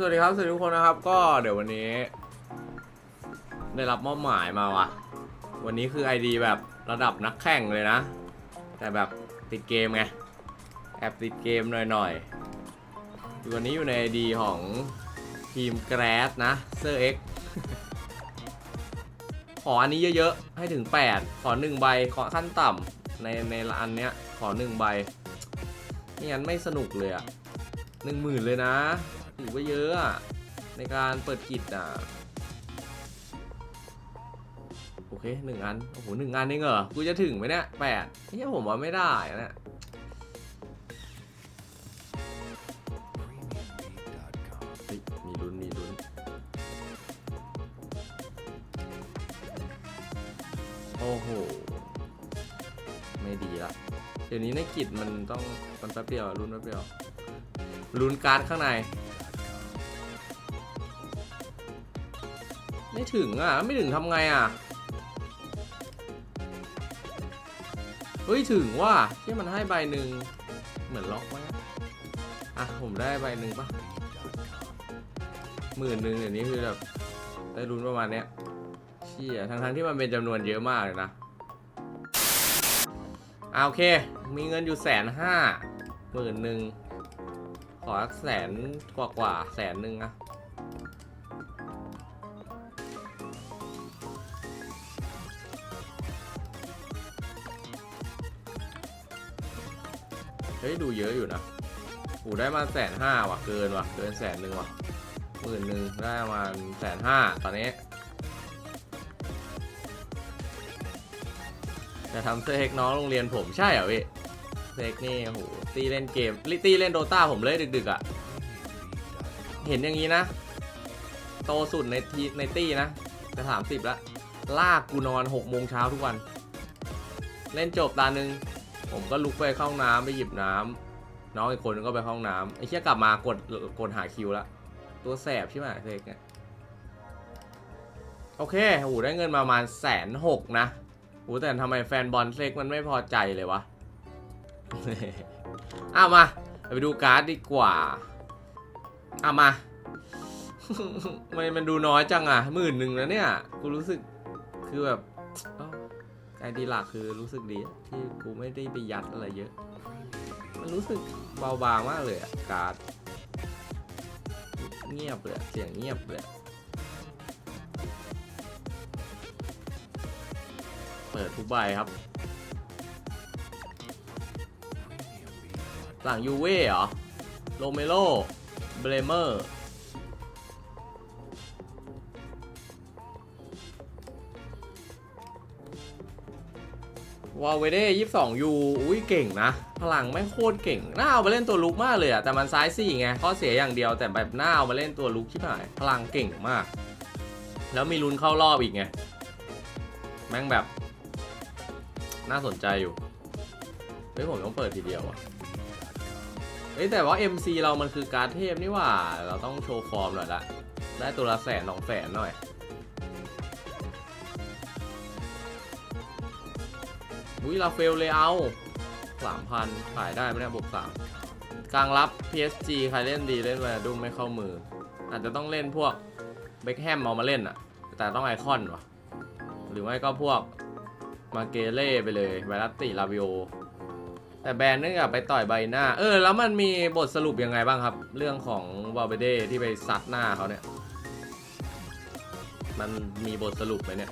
สวัสดีครับสวัสดีทุกคนนะครับ ก็เดี๋ยววันนี้ ได้รับมอบหมายมาว่ะ วันนี้คือ ID แบบระดับนักแข่งเลยนะ แต่แบบติดเกมไง แอบติดเกมหน่อยๆอยวันนี้อยู่ใน ID ของทีมแกรสนะเซอร์เอ็กขออันนี้เยอะๆ ให้ถึง 8 ขอ 1 ใบ ขอขั้นต่ำในในอันเนี้ย ขอ 1 ใบไม่งั้นไม่สนุกเลยอะหนึ่งหมื่นเลยนะ ถือว่าเยอะอะในการเปิดกิจอะโอเคหนึ่งอันโอ้โหหนึ่งอันเองเหรอกูจะถึงไหมเนี่ยแปดเนี่ผมว่าไม่ได้อะเนี่ยเฮ้ยมีลุ้นมีลุ้นโอ้โห ไม่ดีละเดี๋ยวนี้ในกิจมันต้องมันแป๊บเดียวลุ้นแป๊บเดียวลุ้นการ์ดข้างใน ไม่ถึงอะ ไม่ถึงทำไงอะ เฮ้ยถึงว่าที่มันให้ใบหนึ่งเหมือนล็อกไว้อะ ผมได้ใบหนึ่งปะหมื่นหนึ่งเดี๋ยวนี้คือแบบได้ลุ้นประมาณเนี้ยเชี่ยทั้งทั้งๆที่มันเป็นจำนวนเยอะมากเลยนะอ่าโอเค มีเงินอยู่แสนห้าหมื่นหนึ่งขอสักแสนกว่ากว่าแสนหนึ่งอะ เฮ้ยดูเยอะอยู่นะโอ้ได้มาแสนห้าว่ะเกินว่ะเกินแสนหนึ่งว่ะหมื่นหนึ่งได้มาแสนห้าตอนนี้จะทำเสื้อเฮกน้องโรงเรียนผมใช่เหรอพี่เล็กนี่โหตีเล่นเกมลิตีเล่นโดตาผมเลยดึกๆอะ่ะ เห็นอย่างนี้นะ โตสุดในทีในตี้นะ จะสามสิบละลากกูนอนหกโมงเช้าทุกวัน เล่นจบตาหนึ่ง ผมก็ลุกไปเข้าห้องน้ำไปหยิบน้ำน้องอีกคนนึงก็ไปเข้าห้องน้ำไอ้เชี่ยกลับมากดกดหาคิวละตัวแสบใช่ไหมเล็กเนี่ยโอเคโอ้โหได้เงินมาประมาณแสนหกนะโอ้แต่ทำไมแฟนบอลเล็กมันไม่พอใจเลยวะเอามา ไปดูการ์ดดีกว่าเอามาทำไมมันดูน้อยจังอะหมื่นหนึ่งแล้วเนี่ย กูรู้สึกคือแบบ ไอดีหลักคือรู้สึกดีที่กูไม่ได้ไปยัดอะไรเยอะ มันรู้สึกเบาบางมากเลยอะการ์ดเงียบเลยเสียงเงียบเลยเปิดทุกใบครับหลังยูเว่เหรอ โรเมโลเบรเมอร์ วาเวเด้ยี่สองยูอุ้ยเก่งนะ พลังไม่โคตรเก่ง น่าเอามาเล่นตัวลุกมากเลยอะแต่มันซ้ายสี่ไงข้อเสียอย่างเดียวแต่แบบน่าเอามาเล่นตัวลุกชิบหายพลังเก่งมาก แล้วมีลุ้นเข้ารอบอีกไง แม่งแบบ น่าสนใจอยู่ เฮ้ยผมต้องเปิดทีเดียวอะเอ้ยแต่ว่า MC เรามันคือการเทพนี่หว่า เราต้องโชว์ฟอร์มหน่อยละ ได้ตัวละแสนสองแสนหน่อย อุ้ยลาเฟลเลยเอาสามพันขายได้ไหมเนี่ยบวกสามกลางรับ PSG ใครเล่นดีเล่นมาดุมไม่เข้ามือ อาจจะต้องเล่นพวกเบคแฮมเอามาเล่นอะแต่ต้องไอคอนวะหรือไม่ก็พวกมาเกเล่ไปเลยไวรัตติลาวิโอ แต่แบนเนื่องจากไปต่อยใบหน้า เออ แล้วมันมีบทสรุปยังไงบ้างครับ เรื่องของวาเบเดที่ไปซัดหน้าเขาเนี่ย มันมีบทสรุปไหมเนี่ย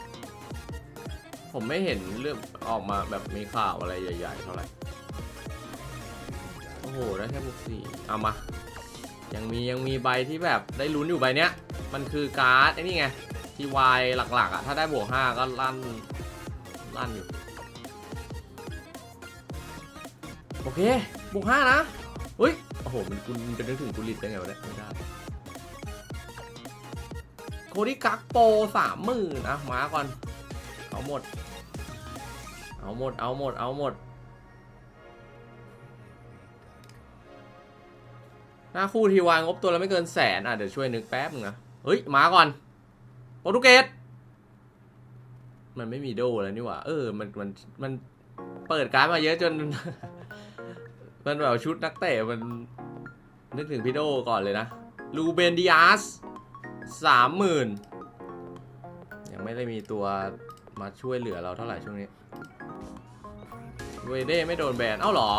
ผมไม่เห็นเรื่องออกมาแบบมีข่าวอะไรใหญ่ ๆ เท่าไหร่ โอ้โห ได้แค่บุกสี่เอามา ยังมียังมีใบที่แบบได้ลุ้นอยู่ใบเนี้ย มันคือการ์ดไอ้นี่ไงทีวายหลักๆอะ ถ้าได้บวกห้าก็ลั่น ลั่นอยู่ โอเค บวกห้านะเฮ้ย โอ้โห มันคุณจะนึกถึงกุลิตได้ไงวะเนี่ยไม่ได้โคดิกักโปสามหมื่นอะมาก่อน เอาหมด เอาหมด เอาหมด เอาหมด หน้าคู่ทีวางงบตัวละไม่เกินแสนอะเดี๋ยวช่วยนึกแป๊บนึงนะ เฮ้ย มาก่อน โปรตุเกส มันไม่มีโดแล้วนี่หว่า เออ มัน มัน มันเปิดการดมาเยอะจน มันแบบชุดนักเตะมันนึกถึงพี่โดก่อนเลยนะ ลูเบนดิอาสสามหมื่นยังไม่ได้มีตัว มาช่วยเหลือเราเท่าไหร่ช่วงนี้เวเด้ไม่โดนแบนเอ้าหรอ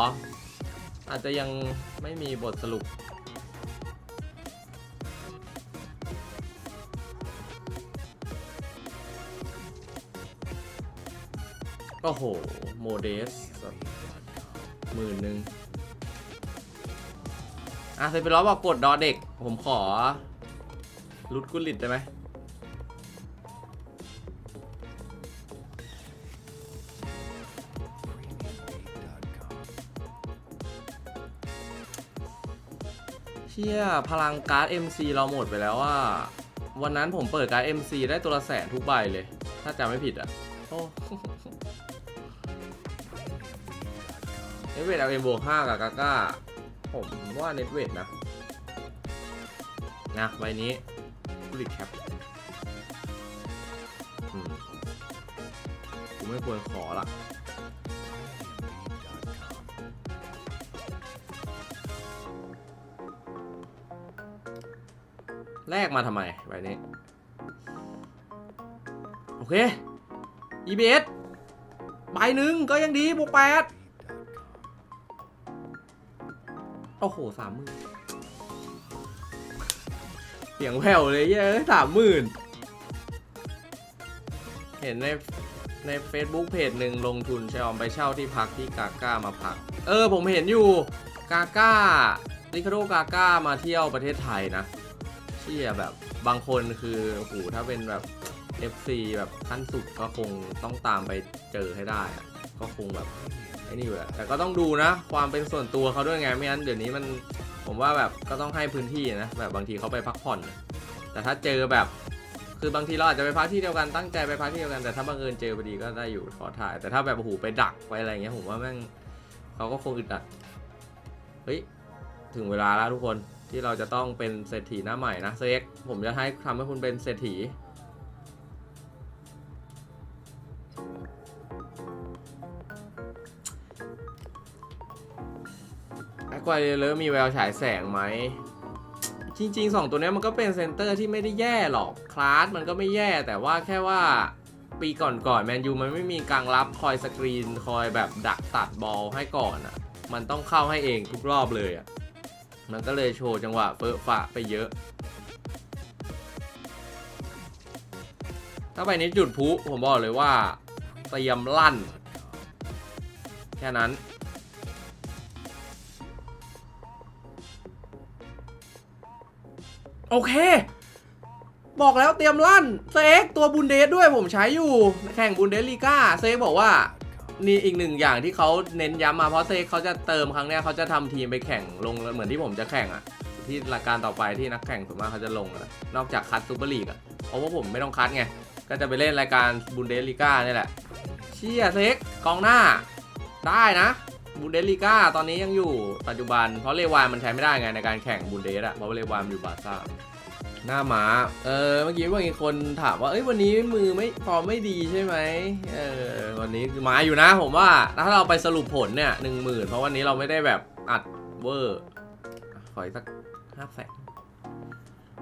อาจจะยังไม่มีบทสรุปโอ้โห โมเดสหมื่นหนึ่งอะเซนไปล้อบอกกดดอเด็ก ผมขอรุดกุลิตได้ไหม ชี่ยพลังการ์ด MC เราหมดไปแล้วว่าวันนั้นผมเปิดการ์ด MC ได้ตัวละแสนทุกใบเลย ถ้าจำไม่ผิดอะโอ้เน็ตเวทเอาเอ็มบวกห้ากับกาก้า ผมว่าเน็ตเวทนะ นะใบนี้บริแคปอืมกูไม่ควรขอละ แลกมาทำไมใบนี้ โอเค EBS ใบหนึ่งก็ยังดีบวกแปดโอ้โหสามหมื่นเสียงแผ่วเลยเย้ยสามหมื่นเห็นในใน Facebook เพจหนึ่งลงทุนใช้ออมไปเช่าที่พักที่กาก้ามาพัก เออผมเห็นอยู่กาก้าริคาโดกาก้ามาเที่ยวประเทศไทยนะ เชี่ยแบบบางคนคือโอ้โหถ้าเป็นแบบ FC แบบขั้นสุดก็คงต้องตามไปเจอให้ได้อะก็คงแบบไอ้นี่อยู่แหละแต่ก็ต้องดูนะ ความเป็นส่วนตัวเขาด้วยไงไม่งั้นเดี๋ยวนี้มันผมว่าแบบก็ต้องให้พื้นที่นะแบบบางทีเขาไปพักผ่อน แต่ถ้าเจอแบบ คือบางทีเราอาจจะไปพักที่เดียวกันตั้งใจไปพักที่เดียวกันแต่ถ้าบังเอิญเจอพอดีก็ได้อยู่ขอถ่าย แต่ถ้าแบบโอ้โหไปดักไปอะไรอย่างเงี้ยผมว่าแม่งเขาก็คงอึดอัดเฮ้ยถึงเวลาแล้วทุกคน ที่เราจะต้องเป็นเศรษฐีหน้าใหม่นะเซ็กผมจะให้ทำให้คุณเป็นเศรษฐี แอควายเลอร์มีแววฉายแสงไหม จริงๆ 2 ตัวนี้มันก็เป็นเซนเตอร์ที่ไม่ได้แย่หรอก คลาสมันก็ไม่แย่แต่ว่าแค่ว่าปีก่อนๆแมนยูมันไม่มีกลางรับคอยสกรีน คอยแบบดักตัดบอลให้ก่อนอะ่ะ มันต้องเข้าให้เองทุกรอบเลยอะ่ะ มันก็เลยโชว์จังหวะเฟอะฟะไปเยอะ ถ้าไปนี้จุดพุผมบอกเลยว่าเตรียมลั่น แค่นั้น โอเค บอกแล้วเตรียมลั่น เซกตัวบุนเดสด้วยผมใช้อยู่ แข่งบุนเดสลีกาเซกบอกว่า นี่อีกหนึ่งอย่างที่เขาเน้นย้ำมาเพราะเซกเขาจะเติมครั้งเนี้ยเขาจะทำทีมไปแข่งลงเหมือนที่ผมจะแข่งอะที่รายการต่อไปที่นักแข่งส่วนมากเขาจะลงอะนะนอกจากคัดซูเปอร์ลีกอะเพราะว่าผมไม่ต้องคัดไงก็จะไปเล่นรายการบุนเดสลีกานี่แหละเชียเซกกองหน้า ได้นะบุนเดสลีกาตอนนี้ยังอยู่ปัจจุบันเพราะเลวานมันใช้ไม่ได้ไงในการแข่งบุนเดสอะเพราะว่าเลวานมันอยู่บาร์ซ่า หน้าหมาเออเมื่อกี้ว่ามีคนถามว่าเอ้ยวันนี้มือไม่ฟอร์มไม่ดีใช่ไหมเออวันนี้คือมาอยู่นะผมว่าถ้าเราไปสรุปผลเนี่ยหนึ่งหมื่นเพราะวันนี้เราไม่ได้แบบอัดเวอร์ขออีกสักห้าแสน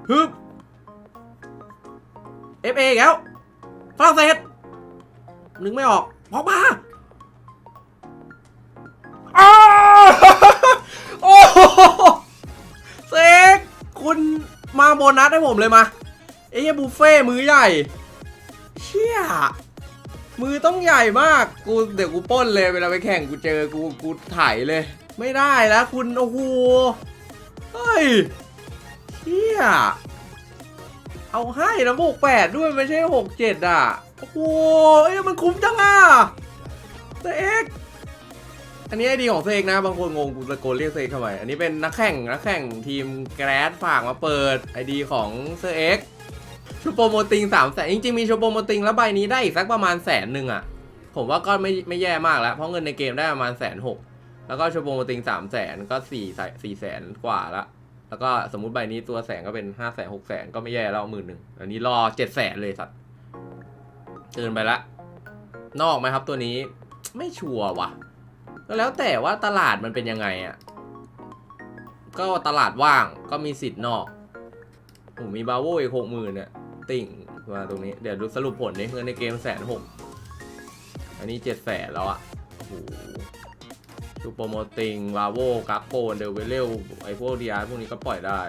ฮึบเอฟเอแล้วฝรั่งเศสนึกไม่ออกพอกมา โบนัสให้ผมเลยมาไอ้เหี้ยบุฟเฟ่มือใหญ่เชี่ยมือต้องใหญ่มาก กูเดี๋ยวกูป้นเลยเวลาไปแข่งกูเจอกูกูถ่ายเลย ไม่ได้แล้วคุณโอ้โหเฮ้ยเชี่ยเอาให้นะบวกแปดด้วยไม่ใช่หกเจ็ดอะ โอ้โหเอ้ยมันคุ้มจังอะแต่เอ็ก อันนี้ไอดีของเซกนะ บางคนงงกูตะโกนเรียกเซกทำไม อันนี้เป็นนักแข่งนักแข่งทีมแกรดฝากมาเปิดไอดีของเซเอ็กชูโปรโมติงสามแสนจริงๆมีชูโปรโมติงแล้วใบนี้ได้อีกสักประมาณแสนหนึ่งอะผมว่าก็ไม่ไม่แย่มากแล้ว เพราะเงินในเกมได้ประมาณแสนหกแล้วก็ชูโปรโมติงสามแสนก็สี่สี่แสนกว่าละแล้วก็สมมุติใบนี้ตัวแสนก็เป็นห้าแสนหกแสนก็ไม่แย่แล้วหมื่นหนึ่งอันนี้รอเจ็ดแสนเลยสัตว์เกินไปละนอกไหมครับตัวนี้ไม่ชัวร์ว่ะ ก็แล้วแต่ว่าตลาดมันเป็นยังไงอะ่ะ ก็ตลาดว่างก็มีสิทธิ์นอกผมมีบาโวอีกหกหมื่นเนี่ยติ่งมาตรงนี้ เดี๋ยวดูสรุปผลนี้เงินในเกมแสนหกอันนี้เจ็ดแสนแล้วอะ่ะโอ้โหซูโปรโมติงวาโวกักโกนเดลเวเลลไอพวกดีอาร์พวกนี้ก็ปล่อยได้